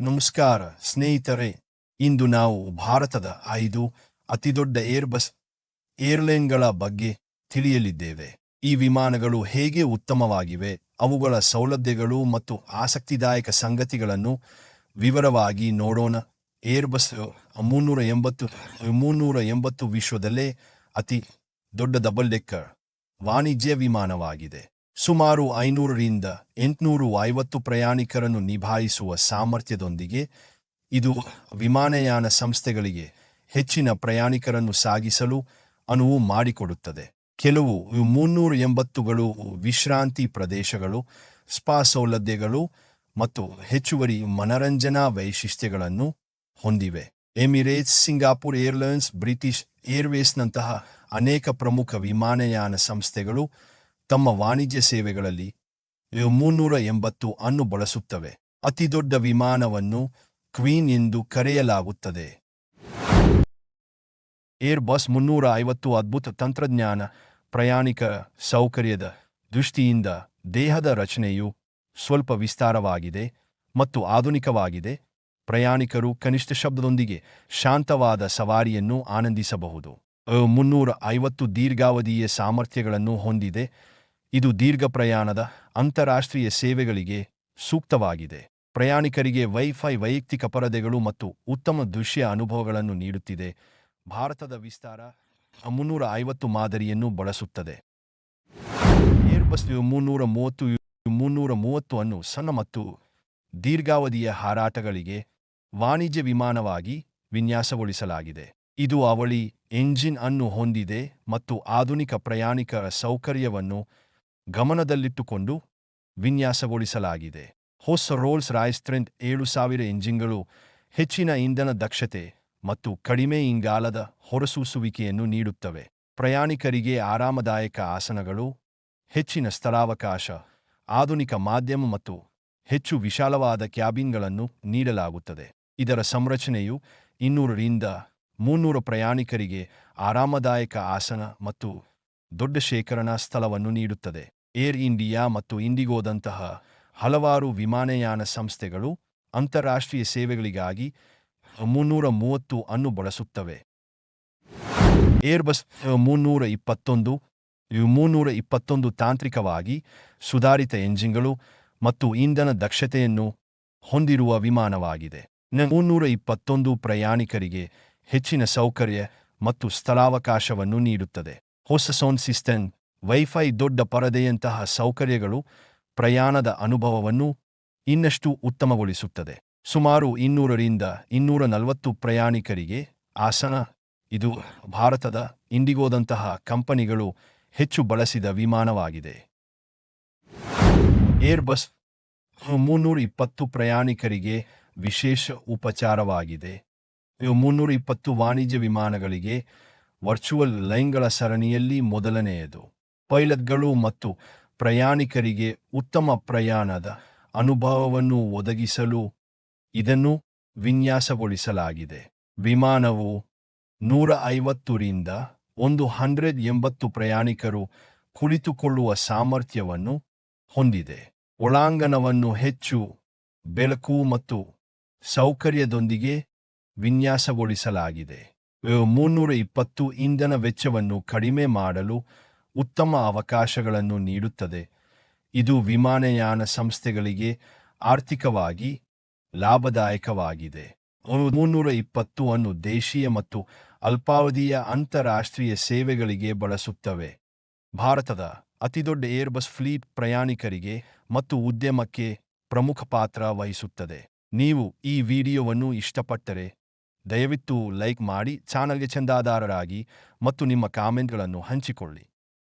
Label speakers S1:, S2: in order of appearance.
S1: ನಮಸ್ಕಾರ, ಸ್ನೇಹಿತರೆ, ಇಂದು ನಾವು ಭಾರತದ ಐದು ಅತಿದೊಡ್ಡ ಏರ್ಬಸ್ ಏರ್ಲೈನ್ಗಳ ಬಗ್ಗೆ ತಿಳಿಯಲಿದ್ದೇವೆ. ಈ ವಿಮಾನಗಳು ಹೇಗೆ ಉತ್ತಮವಾಗಿವೆ, ಅವುಗಳ ಸೌಲಭ್ಯಗಳು ಮತ್ತು ಆಸಕ್ತಿದಾಯಕ ಸಂಗತಿಗಳನ್ನು ವಿವರವಾಗಿ ನೋಡೋಣ. ಏರ್ಬಸ್ ಮುನ್ನೂರ ಎಂಬತ್ತು ಮುನ್ನೂರ ಎಂಬತ್ತು ವಿಶ್ವದಲ್ಲೇ ಅತಿ ದೊಡ್ಡ ಡಬಲ್ ಡೆಕ್ಕರ್ ವಾಣಿಜ್ಯ ವಿಮಾನವಾಗಿದೆ. ಸುಮಾರು ಐನೂರರಿಂದ ಎಂಟುನೂರು ಐವತ್ತು ಪ್ರಯಾಣಿಕರನ್ನು ನಿಭಾಯಿಸುವ ಸಾಮರ್ಥ್ಯದೊಂದಿಗೆ ಇದು ವಿಮಾನಯಾನ ಸಂಸ್ಥೆಗಳಿಗೆ ಹೆಚ್ಚಿನ ಪ್ರಯಾಣಿಕರನ್ನು ಸಾಗಿಸಲು ಅನುವು ಮಾಡಿಕೊಡುತ್ತದೆ. ಕೆಲವು ಮುನ್ನೂರ ಎಂಬತ್ತುಗಳು ವಿಶ್ರಾಂತಿ ಪ್ರದೇಶಗಳು, ಸ್ಪಾ ಸೌಲಭ್ಯಗಳು ಮತ್ತು ಹೆಚ್ಚುವರಿ ಮನರಂಜನಾ ವೈಶಿಷ್ಟ್ಯಗಳನ್ನು ಹೊಂದಿವೆ. ಎಮಿರೇಟ್ಸ್, ಸಿಂಗಾಪುರ್ ಏರ್ಲೈನ್ಸ್, ಬ್ರಿಟಿಷ್ ಏರ್ವೇಸ್ನಂತಹ ಅನೇಕ ಪ್ರಮುಖ ವಿಮಾನಯಾನ ಸಂಸ್ಥೆಗಳು ತಮ್ಮ ವಾಣಿಜ್ಯ ಸೇವೆಗಳಲ್ಲಿ ಮುನ್ನೂರ ಎಂಬತ್ತು ಅನ್ನು ಬಳಸುತ್ತವೆ. ಅತಿದೊಡ್ಡ ವಿಮಾನವನ್ನು ಕ್ವೀನ್ ಎಂದು ಕರೆಯಲಾಗುತ್ತದೆ. ಏರ್ ಬಸ್ ಮುನ್ನೂರ ಐವತ್ತು ಅದ್ಭುತ ತಂತ್ರಜ್ಞಾನ ಪ್ರಯಾಣಿಕ ಸೌಕರ್ಯದ ದೃಷ್ಟಿಯಿಂದ ದೇಹದ ರಚನೆಯು ಸ್ವಲ್ಪ ವಿಸ್ತಾರವಾಗಿದೆ ಮತ್ತು ಆಧುನಿಕವಾಗಿದೆ. ಪ್ರಯಾಣಿಕರು ಕನಿಷ್ಠ ಶಬ್ದದೊಂದಿಗೆ ಶಾಂತವಾದ ಸವಾರಿಯನ್ನು ಆನಂದಿಸಬಹುದು. ಮುನ್ನೂರ ಐವತ್ತು ದೀರ್ಘಾವಧಿಯ ಸಾಮರ್ಥ್ಯಗಳನ್ನು ಹೊಂದಿದೆ. ಇದು ದೀರ್ಘ ಪ್ರಯಾಣದ ಅಂತಾರಾಷ್ಟ್ರೀಯ ಸೇವೆಗಳಿಗೆ ಸೂಕ್ತವಾಗಿದೆ. ಪ್ರಯಾಣಿಕರಿಗೆ ವೈಫೈ ವೈಯಕ್ತಿಕ ಪರದೆಗಳು ಮತ್ತು ಉತ್ತಮ ದೃಶ್ಯ ಅನುಭವಗಳನ್ನು ನೀಡುತ್ತಿದೆ. ಭಾರತದ ವಿಸ್ತಾರ ಮುನ್ನೂರ ಐವತ್ತು ಮಾದರಿಯನ್ನು ಬಳಸುತ್ತದೆ. ಏರ್ಬಸ್ ಮುನ್ನೂರ ಮೂವತ್ತು ಮುನ್ನೂರ ಮೂವತ್ತು ಅನ್ನು ಸಣ್ಣ ಮತ್ತು ದೀರ್ಘಾವಧಿಯ ಹಾರಾಟಗಳಿಗೆ ವಾಣಿಜ್ಯ ವಿಮಾನವಾಗಿ ವಿನ್ಯಾಸಗೊಳಿಸಲಾಗಿದೆ. ಇದು ಅವಳಿ ಎಂಜಿನ್ ಅನ್ನು ಹೊಂದಿದೆ ಮತ್ತು ಆಧುನಿಕ ಪ್ರಯಾಣಿಕರ ಸೌಕರ್ಯವನ್ನು ಗಮನದಲ್ಲಿಟ್ಟುಕೊಂಡು ವಿನ್ಯಾಸಗೊಳಿಸಲಾಗಿದೆ. ಹೊಸ ರೋಲ್ಸ್ ರಾಯ್ಸ್ ಟ್ರೆಂಟ್ ಏಳು ಸಾವಿರ ಎಂಜಿನ್ಗಳು, ಹೆಚ್ಚಿನ ಇಂಧನ ದಕ್ಷತೆ ಮತ್ತು ಕಡಿಮೆ ಇಂಗಾಲದ ಹೊರಸೂಸುವಿಕೆಯನ್ನು ನೀಡುತ್ತವೆ. ಪ್ರಯಾಣಿಕರಿಗೆ ಆರಾಮದಾಯಕ ಆಸನಗಳು, ಹೆಚ್ಚಿನ ಸ್ಥಳಾವಕಾಶ, ಆಧುನಿಕ ಮಾಧ್ಯಮ ಮತ್ತು ಹೆಚ್ಚು ವಿಶಾಲವಾದ ಕ್ಯಾಬಿನ್ಗಳನ್ನು ನೀಡಲಾಗುತ್ತದೆ. ಇದರ ಸಂರಚನೆಯು ಇನ್ನೂರರಿಂದ ಮುನ್ನೂರು ಪ್ರಯಾಣಿಕರಿಗೆ ಆರಾಮದಾಯಕ ಆಸನ ಮತ್ತು ದೊಡ್ಡ ಶೇಖರಣಾ ಸ್ಥಳವನ್ನು ನೀಡುತ್ತದೆ. ಏರ್ ಇಂಡಿಯಾ ಮತ್ತು ಇಂಡಿಗೋದಂತಹ ಹಲವಾರು ವಿಮಾನಯಾನ ಸಂಸ್ಥೆಗಳು ಅಂತಾರಾಷ್ಟ್ರೀಯ ಸೇವೆಗಳಿಗಾಗಿ ಮುನ್ನೂರ ಮೂವತ್ತು ಅನ್ನು ಬಳಸುತ್ತವೆ. ಏರ್ಬಸ್ ಮುನ್ನೂರ ಇಪ್ಪತ್ತೊಂದು ಮುನ್ನೂರ ಇಪ್ಪತ್ತೊಂದು ತಾಂತ್ರಿಕವಾಗಿ ಸುಧಾರಿತ ಎಂಜಿನ್ಗಳು ಮತ್ತು ಇಂಧನ ದಕ್ಷತೆಯನ್ನು ಹೊಂದಿರುವ ವಿಮಾನವಾಗಿದೆ. ಮುನ್ನೂರ ಇಪ್ಪತ್ತೊಂದು ಪ್ರಯಾಣಿಕರಿಗೆ ಹೆಚ್ಚಿನ ಸೌಕರ್ಯ ಮತ್ತು ಸ್ಥಳಾವಕಾಶವನ್ನು ನೀಡುತ್ತದೆ. ಹೊಸ ಸೌಂಡ್ ಸಿಸ್ಟಮ್ ವೈಫೈ ದೊಡ್ಡ ಪರದೆಯಂತಹ ಸೌಕರ್ಯಗಳು ಪ್ರಯಾಣದ ಅನುಭವವನ್ನು ಇನ್ನಷ್ಟು ಉತ್ತಮಗೊಳಿಸುತ್ತದೆ. ಸುಮಾರು ಇನ್ನೂರರಿಂದ ಇನ್ನೂರ ನಲವತ್ತು ಪ್ರಯಾಣಿಕರಿಗೆ ಆಸನ ಇದು ಭಾರತದ ಇಂಡಿಗೋದಂತಹ ಕಂಪನಿಗಳು ಹೆಚ್ಚು ಬಳಸಿದ ವಿಮಾನವಾಗಿದೆ. ಏರ್ಬಸ್ ಮುನ್ನೂರ ಇಪ್ಪತ್ತು ಪ್ರಯಾಣಿಕರಿಗೆ ವಿಶೇಷ ಉಪಚಾರವಾಗಿದೆ. ಮುನ್ನೂರ ಇಪ್ಪತ್ತು ವಾಣಿಜ್ಯ ವಿಮಾನಗಳಿಗೆ ವರ್ಚುವಲ್ ಲೈನ್ಗಳ ಸರಣಿಯಲ್ಲಿ ಮೊದಲನೆಯದು. ಪೈಲಟ್ಗಳು ಮತ್ತು ಪ್ರಯಾಣಿಕರಿಗೆ ಉತ್ತಮ ಪ್ರಯಾಣದ ಅನುಭವವನ್ನು ಒದಗಿಸಲು ಇದನ್ನು ವಿನ್ಯಾಸಗೊಳಿಸಲಾಗಿದೆ. ವಿಮಾನವು ನೂರ ಐವತ್ತರಿಂದ ಒಂದು ಹಂಡ್ರೆಡ್ ಎಂಬತ್ತು ಪ್ರಯಾಣಿಕರು ಕುಳಿತುಕೊಳ್ಳುವ ಸಾಮರ್ಥ್ಯವನ್ನು ಹೊಂದಿದೆ. ಒಳಾಂಗಣವನ್ನು ಹೆಚ್ಚು ಬೆಳಕು ಮತ್ತು ಸೌಕರ್ಯದೊಂದಿಗೆ ವಿನ್ಯಾಸಗೊಳಿಸಲಾಗಿದೆ. ಮುನ್ನೂರ ಇಪ್ಪತ್ತು ಇಂಧನ ವೆಚ್ಚವನ್ನು ಕಡಿಮೆ ಮಾಡಲು ಉತ್ತಮ ಅವಕಾಶಗಳನ್ನು ನೀಡುತ್ತದೆ. ಇದು ವಿಮಾನಯಾನ ಸಂಸ್ಥೆಗಳಿಗೆ ಆರ್ಥಿಕವಾಗಿ ಲಾಭದಾಯಕವಾಗಿದೆ. ಮುನ್ನೂರ ಇಪ್ಪತ್ತು ಅನ್ನು ದೇಶೀಯ ಮತ್ತು ಅಲ್ಪಾವಧಿಯ ಅಂತಾರಾಷ್ಟ್ರೀಯ ಸೇವೆಗಳಿಗೆ ಬಳಸುತ್ತವೆ. ಭಾರತದ ಅತಿದೊಡ್ಡ ಏರ್ಬಸ್ ಫ್ಲೀಟ್ ಪ್ರಯಾಣಿಕರಿಗೆ ಮತ್ತು ಉದ್ಯಮಕ್ಕೆ ಪ್ರಮುಖ ಪಾತ್ರ ವಹಿಸುತ್ತದೆ. ನೀವು ಈ ವಿಡಿಯೋವನ್ನು ಇಷ್ಟಪಟ್ಟರೆ ದಯವಿಟ್ಟು ಲೈಕ್ ಮಾಡಿ, ಚಾನಲ್ಗೆ ಚಂದಾದಾರರಾಗಿ ಮತ್ತು ನಿಮ್ಮ ಕಾಮೆಂಟ್ಗಳನ್ನು ಹಂಚಿಕೊಳ್ಳಿ.